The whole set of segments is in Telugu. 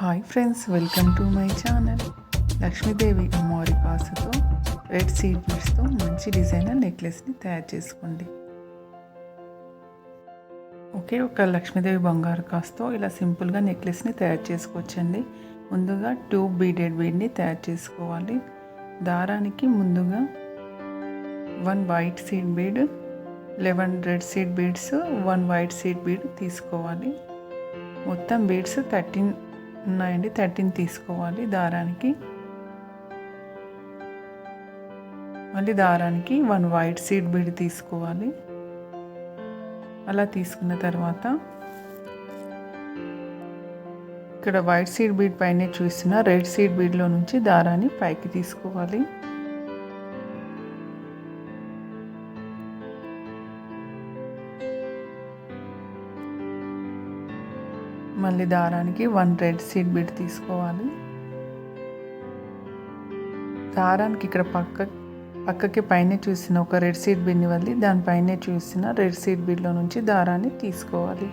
Hi friends welcome to my channel. Lakshmidevi అమ్మవారి పాసతో రెడ్ సీడ్ బీడ్స్తో మంచి డిజైనర్ నెక్లెస్ని తయారు చేసుకోండి. ఓకే ఒక లక్ష్మీదేవి బంగారు కాస్తో ఇలా సింపుల్గా నెక్లెస్ని తయారు చేసుకోవచ్చండి. ముందుగా టూ బీడెడ్ బీడ్ని తయారు చేసుకోవాలి. దారానికి ముందుగా one white seed bead eleven red seed beads one white seed bead తీసుకోవాలి. మొత్తం బీడ్స్ థర్టీన్ ఉన్నాయండి. థర్టీన్ తీసుకోవాలి దారానికి. మళ్ళీ దారానికి వన్ వైట్ సీడ్ బీడ్ తీసుకోవాలి. అలా తీసుకున్న తర్వాత ఇక్కడ వైట్ సీడ్ బీడ్ పైనే చూసిన రెడ్ సీడ్ బీడ్లో నుంచి దారాన్ని పైకి తీసుకోవాలి. మళ్ళీ దారానికి వన్ రెడ్ సీడ్ బిడ్ తీసుకోవాలి. దారానికి ఇక్కడ పక్క పక్కకి పైన చూసిన ఒక రెడ్ సీడ్ బిడ్ని వల్లి దానిపైనే చూసిన రెడ్ సీడ్ బిడ్లో నుంచి దారాన్ని తీసుకోవాలి.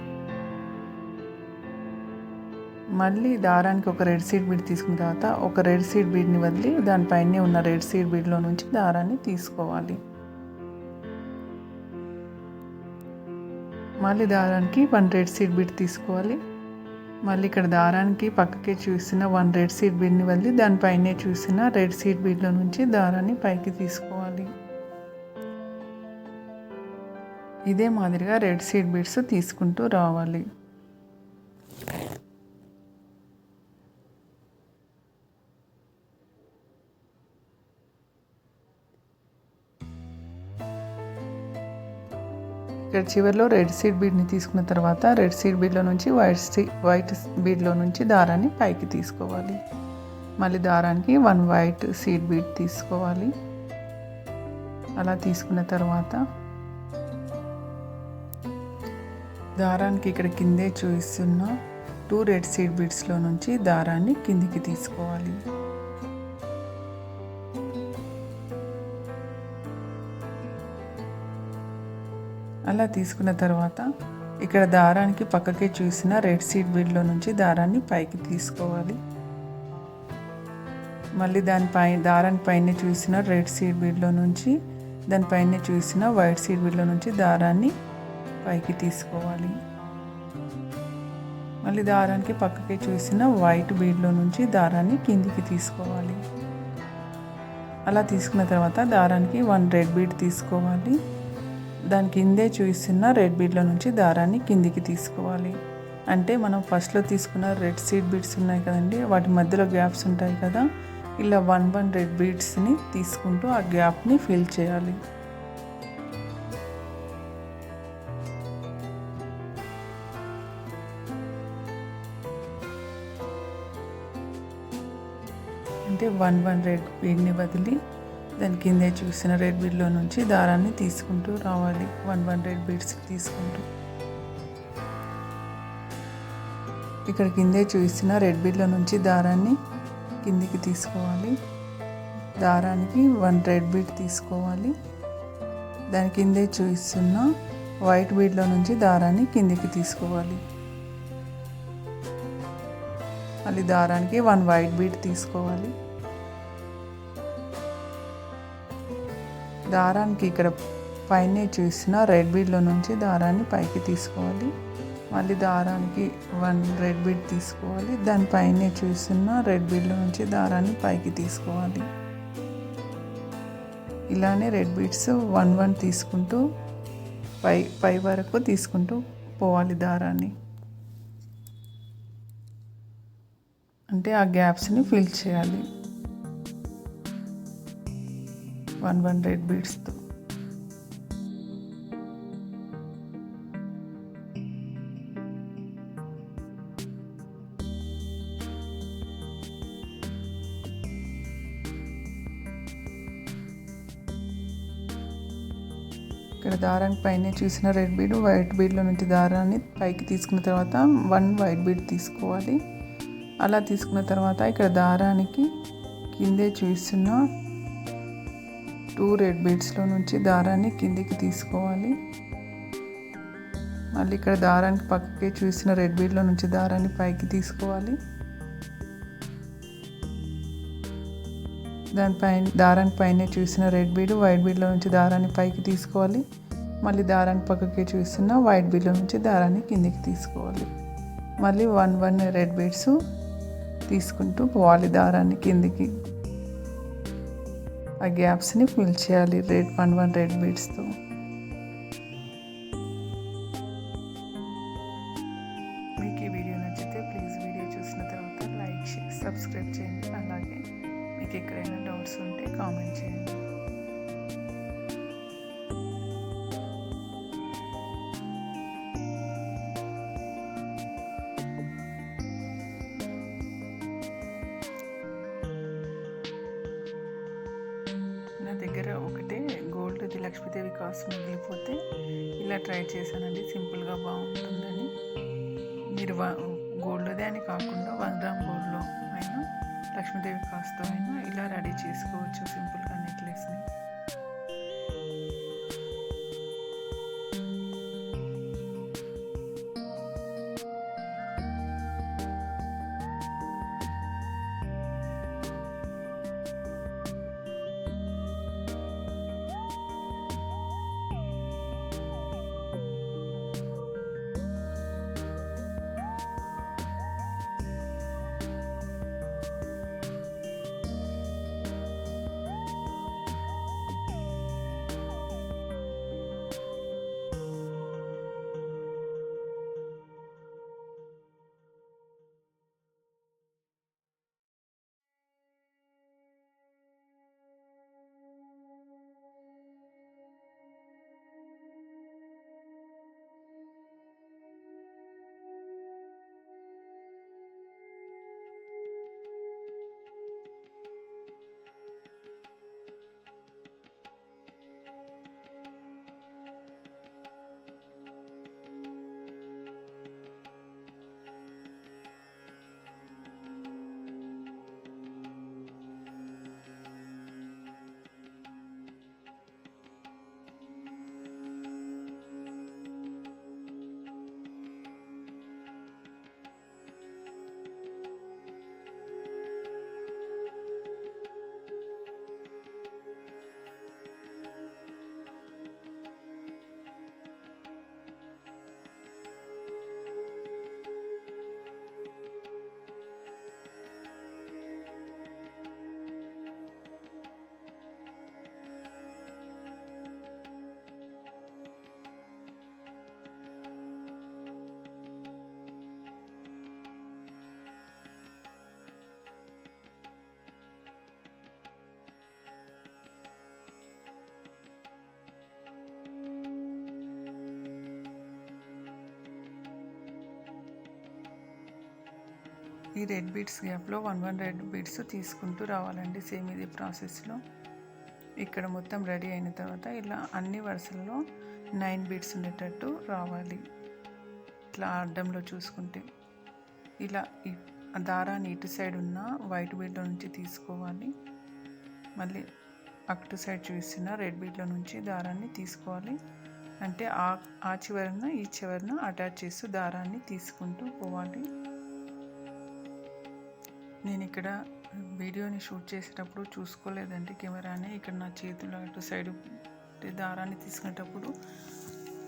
మళ్ళీ దారానికి ఒక రెడ్ సీడ్ బిడ్ తీసుకున్న తర్వాత ఒక రెడ్ సీడ్ బిడ్ని వదిలి దానిపైనే ఉన్న రెడ్ సీడ్ బిడ్లో నుంచి దారాన్ని తీసుకోవాలి. మళ్ళీ దారానికి వన్ రెడ్ సీడ్ బిడ్ తీసుకోవాలి. మళ్ళీ ఇక్కడ దారానికి పక్కకే చూసిన వన్ రెడ్ సీడ్ బిల్ని వెళ్ళి దానిపైనే చూసిన రెడ్ సీడ్ బీడ్లో నుంచి దారాన్ని పైకి తీసుకోవాలి. ఇదే మాదిరిగా రెడ్ సీడ్ బీడ్స్ తీసుకుంటూ రావాలి. ఇక్కడ చివరిలో రెడ్ సీడ్ బీడ్ని తీసుకున్న తర్వాత రెడ్ సీడ్ బీడ్లో నుంచి వైట్ సీ వైట్ బీడ్లో నుంచి దారాన్ని పైకి తీసుకోవాలి. మళ్ళీ దారానికి వన్ వైట్ సీడ్ బీడ్ తీసుకోవాలి. అలా తీసుకున్న తర్వాత దారానికి ఇక్కడ కిందే చూపిస్తున్న టూ రెడ్ సీడ్ బీడ్స్లో నుంచి దారాన్ని కిందికి తీసుకోవాలి. అలా తీసుకున్న తర్వాత ఇక్కడ దారానికి పక్కకే చూసిన రెడ్ సీడ్ బీడ్లో నుంచి దారాన్ని పైకి తీసుకోవాలి. మళ్ళీ దానిపై దారాన్ని పైన చూసిన రెడ్ సీడ్ బీడ్లో నుంచి దానిపైన చూసిన వైట్ సీడ్ బీడ్లో నుంచి దారాన్ని పైకి తీసుకోవాలి. మళ్ళీ దారానికి పక్కకే చూసిన వైట్ బీడ్లో నుంచి దారాన్ని కిందికి తీసుకోవాలి. అలా తీసుకున్న తర్వాత దారానికి వన్ రెడ్ బీడ్ తీసుకోవాలి. దాని కిందే చూస్తున్న రెడ్ బీడ్లో నుంచి దారాన్ని కిందికి తీసుకోవాలి. అంటే మనం ఫస్ట్లో తీసుకున్న రెడ్ సీడ్ బీడ్స్ ఉన్నాయి కదండి వాటి మధ్యలో గ్యాప్స్ ఉంటాయి కదా ఇలా వన్ వన్ రెడ్ బీడ్స్ని తీసుకుంటూ ఆ గ్యాప్ని ఫిల్ చేయాలి. అంటే వన్ వన్ రెడ్ బీడ్ని వదిలి దాని కిందే చూసిన రెడ్ బీడ్లో నుంచి దారాన్ని తీసుకుంటూ రావాలి. వన్ వన్ రెడ్ బీడ్స్ తీసుకుంటూ. ఇక్కడ కిందే చూసిన రెడ్ బీడ్లో నుంచి దారాన్ని కిందికి తీసుకోవాలి. దారానికి వన్ రెడ్ బీడ్ తీసుకోవాలి. దాని కిందే చూస్తున్న వైట్ బీడ్లో నుంచి దారాన్ని కిందికి తీసుకోవాలి. మళ్ళీ దారానికి వన్ వైట్ బీడ్ తీసుకోవాలి. దారానికి ఇక్కడ పైన చూసిన రెడ్ బీడ్లో నుంచి దారాన్ని పైకి తీసుకోవాలి. మళ్ళీ దారానికి వన్ రెడ్ బీడ్ తీసుకోవాలి. దానిపైన చూసిన రెడ్ బీడ్లో నుంచి దారాన్ని పైకి తీసుకోవాలి. ఇలానే రెడ్ బీడ్స్ వన్ వన్ తీసుకుంటూ పై పై వరకు తీసుకుంటూ పోవాలి దారాన్ని. అంటే ఆ గ్యాప్స్ని ఫిల్ చేయాలి. వన్ వన్ రెడ్ బీడ్స్తో ఇక్కడ దారానికి పైన చూసిన రెడ్ బీడ్ వైట్ బీడ్లో నుంచి దారాన్ని పైకి తీసుకున్న తర్వాత వన్ వైట్ బీడ్ తీసుకోవాలి. అలా తీసుకున్న తర్వాత ఇక్కడ దారానికి కిందే చూస్తున్న టూ రెడ్ బీడ్స్లో నుంచి దారాన్ని కిందికి తీసుకోవాలి. మళ్ళీ ఇక్కడ దారానికి పక్కకి చూసిన రెడ్ బీడ్లో నుంచి దారాన్ని పైకి తీసుకోవాలి. దానిపైన దారాన్ని పైన చూసిన రెడ్ బీడ్ వైట్ బీడ్లో నుంచి దారాన్ని పైకి తీసుకోవాలి. మళ్ళీ దారాన్ని పక్కకి చూసిన వైట్ బీడ్లో నుంచి దారాన్ని కిందికి తీసుకోవాలి. మళ్ళీ వన్ వన్ రెడ్ బీడ్స్ తీసుకుంటూ పోవాలి దారాన్ని కిందికి. ఆ గ్యాప్స్ని ఫిల్ చేయాలి రెడ్ వన్ వన్ రెడ్ బీడ్స్తో అయితే అవి కాస్ట్ మిగిలిపోతే ఇలా ట్రై చేశానండి. సింపుల్గా బాగుంటుందని. మీరు గోల్డ్దే అని కాకుండా వన్ గ్రామ్ గోల్డ్లో అయినా లక్ష్మీదేవి కాస్తో అయినా ఇలా రెడీ చేసుకోవచ్చు సింపుల్గా. ఈ రెడ్ బీడ్స్ గ్యాప్లో వన్ వన్ రెడ్ బీడ్స్ తీసుకుంటూ రావాలండి సేమ్ ఇది ప్రాసెస్లో. ఇక్కడ మొత్తం రెడీ అయిన తర్వాత ఇలా అన్ని వరుసల్లో నైన్ బీడ్స్ ఉండేటట్టు రావాలి. ఇట్లా అడ్డంలో చూసుకుంటే. ఇలా దారాన్ని ఇటు సైడ్ ఉన్న వైట్ బీడ్లో నుంచి తీసుకోవాలి. మళ్ళీ అటు సైడ్ చూసిన రెడ్ బీడ్లో నుంచి దారాన్ని తీసుకోవాలి. అంటే ఆ ఆ చివరన ఈ చివరన అటాచ్ చేస్తూ దారాన్ని తీసుకుంటూ పోవాలి. నేను ఇక్కడ వీడియోని షూట్ చేసేటప్పుడు చూసుకోలేదండి కెమెరాని. ఇక్కడ నా చేతులు అటు సైడ్ దారాన్ని తీసుకునేటప్పుడు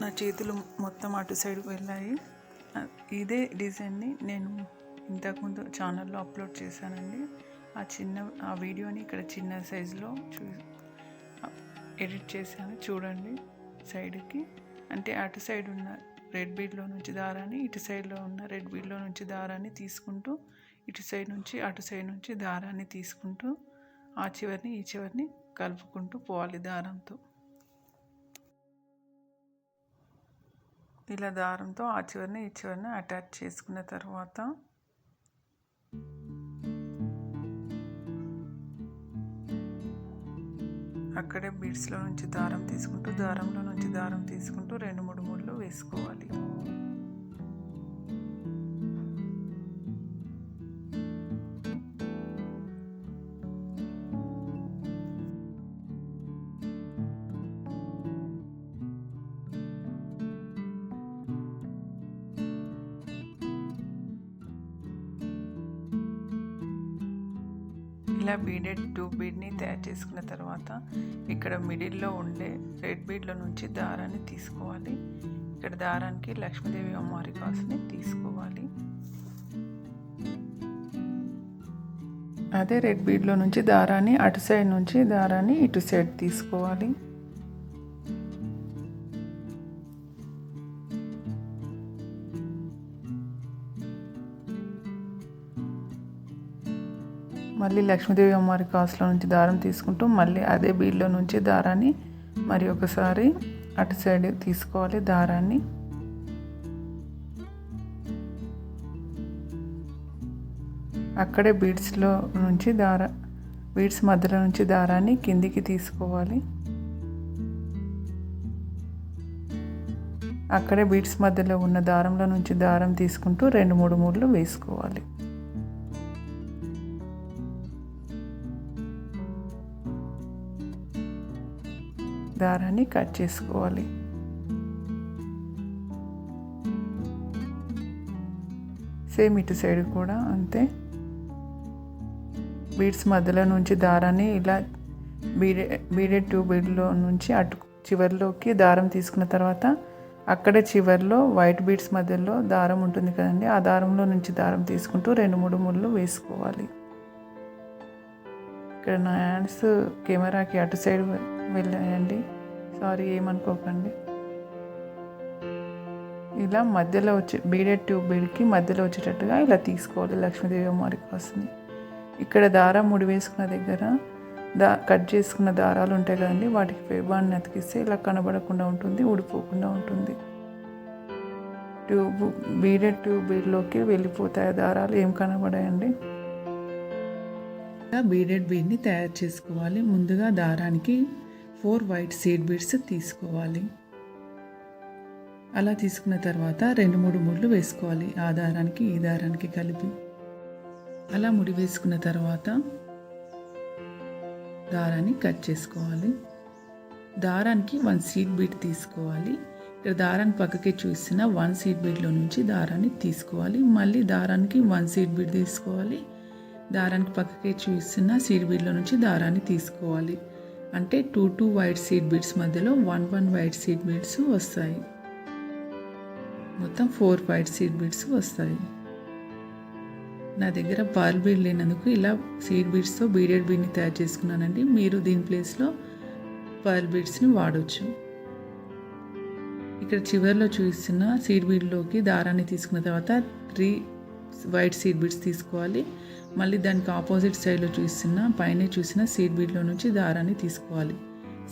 నా చేతులు మొత్తం అటు సైడ్ వెళ్ళాయి. ఇదే డిజైన్ని నేను ఇంతకుముందు ఛానల్లో అప్లోడ్ చేశానండి. ఆ చిన్న ఆ వీడియోని ఇక్కడ చిన్న సైజులో చూ ఎడిట్ చేశాను. చూడండి సైడ్కి. అంటే అటు సైడ్ ఉన్న రెడ్ బీడ్లో నుంచి దారాన్ని ఇటు సైడ్లో ఉన్న రెడ్ బీడ్లో నుంచి దారాన్ని తీసుకుంటూ ఇటు సైడ్ నుంచి అటు సైడ్ నుంచి దారాన్ని తీసుకుంటూ ఆ చివరిని ఈ చివరిని కలుపుకుంటూ పోవాలి దారంతో. ఇలా దారంతో ఆ చివరిని ఈ చివరిని అటాచ్ చేసుకున్న తర్వాత అక్కడే బీడ్స్లో నుంచి దారం తీసుకుంటూ దారంలో నుంచి దారం తీసుకుంటూ రెండు మూడు మూడులో వేసుకోవాలి. ఇలా బీడెడ్ టూ బీడ్ని తయారు చేసుకున్న తర్వాత ఇక్కడ మిడిల్లో ఉండే రెడ్ బీడ్లో నుంచి దారాన్ని తీసుకోవాలి. ఇక్కడ దారానికి లక్ష్మీదేవి అమ్మవారి కాసుని తీసుకోవాలి. అదే రెడ్ బీడ్లో నుంచి దారాన్ని అటు సైడ్ నుంచి దారాన్ని ఇటు సైడ్ తీసుకోవాలి. మళ్ళీ లక్ష్మీదేవి అమ్మవారి కాసులో నుంచి దారం తీసుకుంటూ మళ్ళీ అదే బీడ్లో నుంచి దారాన్ని మరి ఒకసారి అటు సైడ్ తీసుకోవాలి దారాన్ని. అక్కడే బీడ్స్లో నుంచి దార బీడ్స్ మధ్యలో నుంచి దారాన్ని కిందికి తీసుకోవాలి. అక్కడే బీడ్స్ మధ్యలో ఉన్న దారంలో నుంచి దారం తీసుకుంటూ రెండు మూడు మూడులు వేసుకోవాలి. దారాన్ని కట్ చేసుకోవాలి. సేమ్ ఇటు సైడ్ కూడా అంతే. బీడ్స్ మధ్యలో నుంచి దారాన్ని ఇలా బీడే బీడెడ్ టూ బీడ్లో నుంచి అటు చివరిలోకి దారం తీసుకున్న తర్వాత అక్కడే చివరిలో వైట్ బీడ్స్ మధ్యలో దారం ఉంటుంది కదండి ఆ దారంలో నుంచి దారం తీసుకుంటూ రెండు మూడు ముళ్ళు వేసుకోవాలి. ఇక్కడ నా హ్యాండ్స్ కెమెరాకి అటు సైడ్ వెళ్ళాయండి. సారీ ఏమనుకోకండి. ఇలా మధ్యలో వచ్చే బీడెడ్ ట్యూబ్ బీడ్కి మధ్యలో వచ్చేటట్టుగా ఇలా తీసుకోవాలి లక్ష్మీదేవి అమ్మవారికి వస్తుంది ఇక్కడ దారం ముడి వేసుకున్న దగ్గర దా కట్ చేసుకున్న దారాలు ఉంటాయి కదండి వాటికి ఫేబాన్ని అతికిస్తే ఇలా కనబడకుండా ఉంటుంది ఊడిపోకుండా ఉంటుంది. ట్యూబ్ బీడెడ్ ట్యూబ్ బీడ్లోకి వెళ్ళిపోతాయి దారాలు ఏం కనబడాయండి. బీడెడ్ బీడ్ని తయారు చేసుకోవాలి. ముందుగా దారానికి ఫోర్ వైట్ సీడ్ బీడ్స్ తీసుకోవాలి. అలా తీసుకున్న తర్వాత రెండు మూడు ముళ్ళు వేసుకోవాలి. ఆ దారానికి ఈ దారానికి కలిపి. అలా ముడి వేసుకున్న తర్వాత దారాన్ని కట్ చేసుకోవాలి. దారానికి వన్ సీడ్ బీట్ తీసుకోవాలి. ఇక్కడ దారాన్ని పక్కకి చూసిన వన్ సీడ్ బీడ్లో నుంచి దారాన్ని తీసుకోవాలి. మళ్ళీ దారానికి వన్ సీడ్ బీడ్ తీసుకోవాలి. దారానికి పక్కకి చూసిన సీడ్ బీడ్లో నుంచి దారాన్ని తీసుకోవాలి. అంటే two two white seed beads మధ్యలో one one white seed beads వస్తాయి. మొత్తం ఫోర్ వైట్ సీడ్ బీడ్స్ వస్తాయి. నా దగ్గర పర్ల్ బీడ్ లేనందుకు ఇలా సీడ్ బీడ్స్తో బీడెడ్ బీడ్ని తయారు చేసుకున్నానండి. మీరు దీని ప్లేస్లో పర్ల్ బీడ్స్ని వాడవచ్చు ఇక్కడ చివరిలో చూస్తున్న సీడ్ బీడ్లోకి దారాన్ని తీసుకున్న తర్వాత త్రీ వైట్ సీడ్ బీడ్స్ తీసుకోవాలి. మళ్ళీ దానికి ఆపోజిట్ సైడ్లో చూసిన పైన చూసిన సీడ్ బీడ్లో నుంచి దారాన్ని తీసుకోవాలి.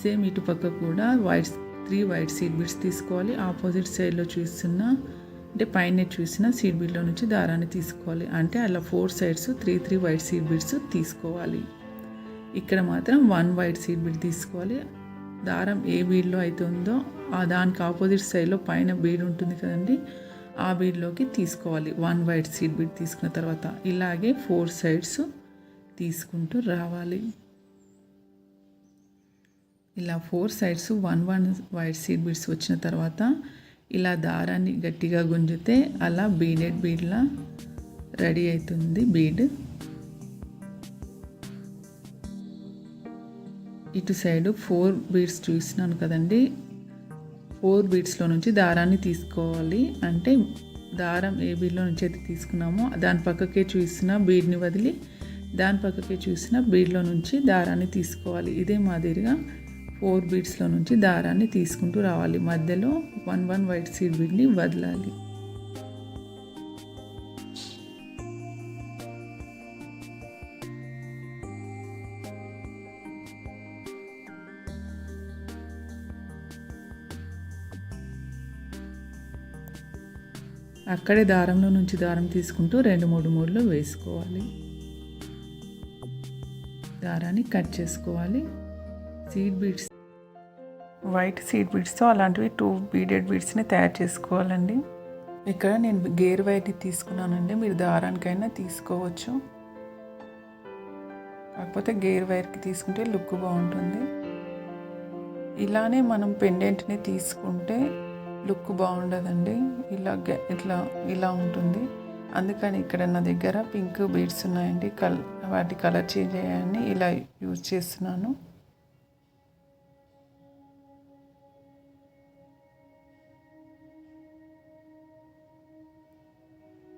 సేమ్ ఇటు పక్క కూడా white three white seed beads తీసుకోవాలి. ఆపోజిట్ సైడ్లో చూస్తున్న అంటే పైన చూసిన సీడ్ బీడ్లో నుంచి దారాన్ని తీసుకోవాలి. అంటే అలా four sides three three white seed beads తీసుకోవాలి. ఇక్కడ మాత్రం వన్ వైట్ సీడ్ బీడ్ తీసుకోవాలి. దారం ఏ బీడ్లో అయితే ఉందో ఆ దానికి ఆపోజిట్ సైడ్లో పైన బీడ్ ఉంటుంది కదండి ఆ బీడ్లోకి తీసుకోవాలి. వన్ వైట్ సీడ్ బీడ్ తీసుకున్న తర్వాత ఇలాగే ఫోర్ సైడ్స్ తీసుకుంటూ రావాలి. ఇలా four sides one one white seed beads వచ్చిన తర్వాత ఇలా దారాన్ని గట్టిగా గుంజితే అలా బీడెడ్ బీడ్లా రెడీ అవుతుంది బీడ్. ఇటు సైడ్ ఫోర్ బీడ్స్ చూసినాను కదండి. ఫోర్ బీడ్స్లో నుంచి దారాన్ని తీసుకోవాలి. అంటే దారం ఏ బీడ్లో నుంచి అయితే తీసుకున్నామో దాని పక్కకే చూసిన బీడ్ని వదిలి దాని పక్కకే చూసిన బీడ్లో నుంచి దారాన్ని తీసుకోవాలి. ఇదే మాదిరిగా ఫోర్ బీడ్స్లో నుంచి దారాన్ని తీసుకుంటూ రావాలి. మధ్యలో వన్ వన్ వైట్ సీడ్ బీడ్ని వదలాలి. అక్కడే దారంలో నుంచి దారం తీసుకుంటూ రెండు మూడు మూడులు వేసుకోవాలి. దారాన్ని కట్ చేసుకోవాలి. సీడ్ బీడ్స్ వైట్ సీడ్ బీడ్స్తో అలాంటివి టూ బీడెడ్ బీడ్స్ని తయారు చేసుకోవాలండి. ఇక్కడ నేను గేర్ వైట్ తీసుకున్నానండి మీరు దారానికైనా తీసుకోవచ్చు. కాకపోతే గేర్ వైర్కి తీసుకుంటే లుక్ బాగుంటుంది. ఇలానే మనం పెండెంట్ని తీసుకుంటే లుక్ బాగుండదండి. ఇలా ఇట్లా ఇలా ఉంటుంది. అందుకని ఇక్కడ నా దగ్గర పింక్ బీడ్స్ ఉన్నాయండి. కల్ వాటి కలర్ చేంజ్ అయ్యాయని ఇలా యూజ్ చేస్తున్నాను.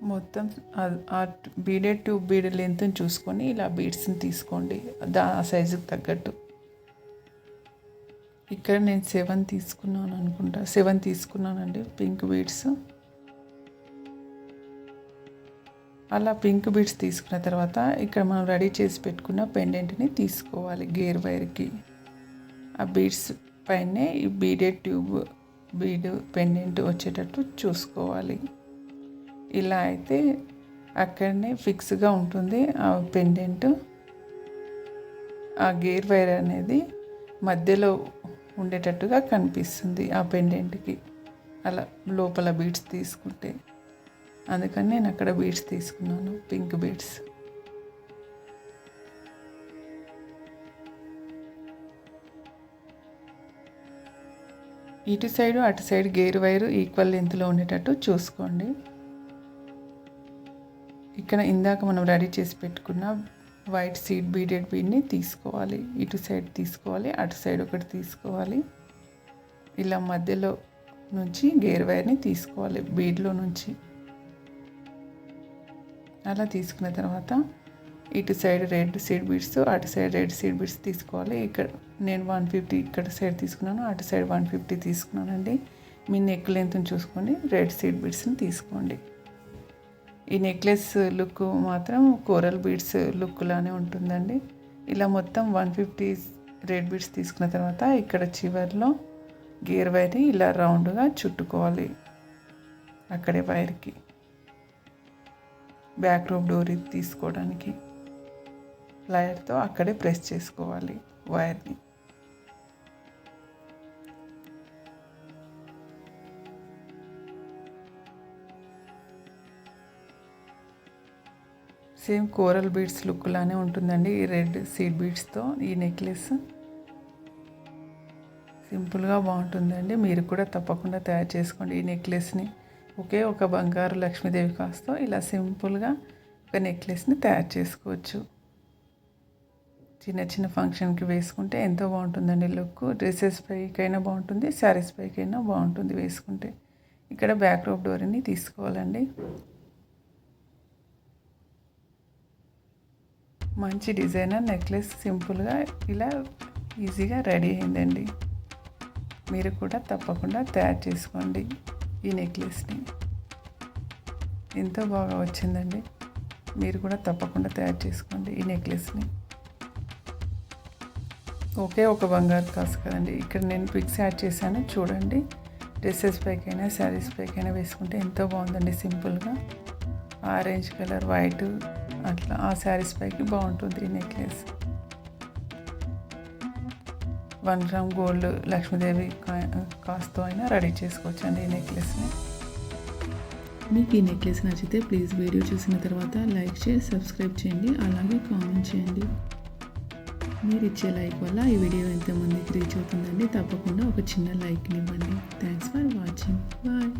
మొత్తం ఆ బీడెడ్ ట్యూబ్ బీడ్ లెంత్ని చూసుకొని ఇలా బీడ్స్ని తీసుకోండి. దా సైజుకి తగ్గట్టు. ఇక్కడ నేను సెవెన్ తీసుకున్నాను అనుకుంటా. సెవెన్ తీసుకున్నానండి పింక్ బీడ్స్. అలా పింక్ బీడ్స్ తీసుకున్న తర్వాత ఇక్కడ మనం రెడీ చేసి పెట్టుకున్న పెండెంట్ని తీసుకోవాలి గేర్ వైర్కి. ఆ బీడ్స్ పైనే ఈ బీడెడ్ ట్యూబ్ బీడ్ పెండెంట్ వచ్చేటట్టు చూసుకోవాలి. ఇలా అయితే అక్కడనే ఫిక్స్గా ఉంటుంది ఆ పెండెంట్. ఆ గేర్ వైర్ అనేది మధ్యలో ఉండేటట్టుగా కనిపిస్తుంది ఆ పెండెంట్కి. అలా లోపల బీడ్స్ తీసుకుంటే. అందుకని నేను అక్కడ బీడ్స్ తీసుకున్నాను పింక్ బీడ్స్. ఇటు సైడు అటు సైడ్ గేర్ వైరు ఈక్వల్ లెంత్లో ఉండేటట్టు చూసుకోండి. ఇక్కడ ఇందాక మనం రెడీ చేసి పెట్టుకున్న వైట్ సీడ్ బీడెడ్ బీడ్ని తీసుకోవాలి. ఇటు సైడ్ తీసుకోవాలి అటు సైడ్ ఒకటి తీసుకోవాలి. ఇలా మధ్యలో నుంచి గేర్ వైర్ని తీసుకోవాలి బీడ్లో నుంచి. అలా తీసుకున్న తర్వాత ఇటు సైడ్ రెడ్ సీడ్ బీడ్స్ అటు సైడ్ రెడ్ సీడ్ బీడ్స్ తీసుకోవాలి. ఇక్కడ నేను వన్ ఫిఫ్టీ ఇక్కడ సైడ్ తీసుకున్నాను అటు సైడ్ వన్ ఫిఫ్టీ తీసుకున్నానండి. మీ నెక్ లెంత్ని చూసుకొని రెడ్ సీడ్ బీడ్స్ని తీసుకోండి. ఈ నెక్లెస్ లుక్ మాత్రం కోరల్ బీడ్స్ లుక్లానే ఉంటుందండి. ఇలా మొత్తం వన్ ఫిఫ్టీ రెడ్ బీడ్స్ తీసుకున్న తర్వాత ఇక్కడ చివరిలో గేర్ వైర్ని ఇలా రౌండ్గా చుట్టుకోవాలి. అక్కడే వైర్కి బ్యాక్ రూమ్ డోర్ తీసుకోవడానికి. లయర్తో అక్కడే ప్రెస్ చేసుకోవాలి వైర్ని సేమ్ కోరల్ బీడ్స్ లుక్ లానే ఉంటుందండి ఈ రెడ్ సీడ్ బీడ్స్తో ఈ నెక్లెస్. సింపుల్గా బాగుంటుందండి మీరు కూడా తప్పకుండా తయారు చేసుకోండి ఈ నెక్లెస్ని ఒకే ఒక బంగారు లక్ష్మీదేవి కాస్తో ఇలా సింపుల్గా ఒక నెక్లెస్ని తయారు చేసుకోవచ్చు. చిన్న చిన్న ఫంక్షన్కి వేసుకుంటే ఎంతో బాగుంటుందండి లుక్. డ్రెస్సెస్ పైకైనా బాగుంటుంది శారీస్ పైకైనా బాగుంటుంది వేసుకుంటే. ఇక్కడ బ్యాక్ రోప్ డోరీని తీసుకోవాలండి. మంచి డిజైనర్ నెక్లెస్ సింపుల్గా ఇలా ఈజీగా రెడీ అయిందండి. మీరు కూడా తప్పకుండా తయారు చేసుకోండి ఈ నెక్లెస్ని. ఎంతో బాగా వచ్చిందండి. మీరు కూడా తప్పకుండా తయారు చేసుకోండి ఈ నెక్లెస్ని. ఒకే ఒక బంగారు కాసు కదండి. ఇక్కడ నేను పిక్స్ యాడ్ చేశాను. చూడండి. డ్రెస్సెస్ పైకైనా శారీస్ పైకైనా వేసుకుంటే ఎంతో బాగుందండి సింపుల్గా. ఆరెంజ్ కలర్ వైట్ అట్లా ఆ శారీస్ పైకి బాగుంటుంది ఈ necklace. One gram gold Lakshmidevi కాస్తో అయినా రెడీ చేసుకోవచ్చు అండి ఈ నెక్లెస్ని. మీకు ఈ నెక్లెస్ నచ్చితే ప్లీజ్ వీడియో చూసిన తర్వాత లైక్ చేసి సబ్స్క్రైబ్ చేయండి అలాగే కామెంట్ చేయండి. మీరు ఇచ్చే లైక్ వల్ల ఈ వీడియో ఎంతమందికి రీచ్ అవుతుందండి. తప్పకుండా ఒక చిన్న లైక్ని ఇవ్వండి. Thanks for watching. బాయ్.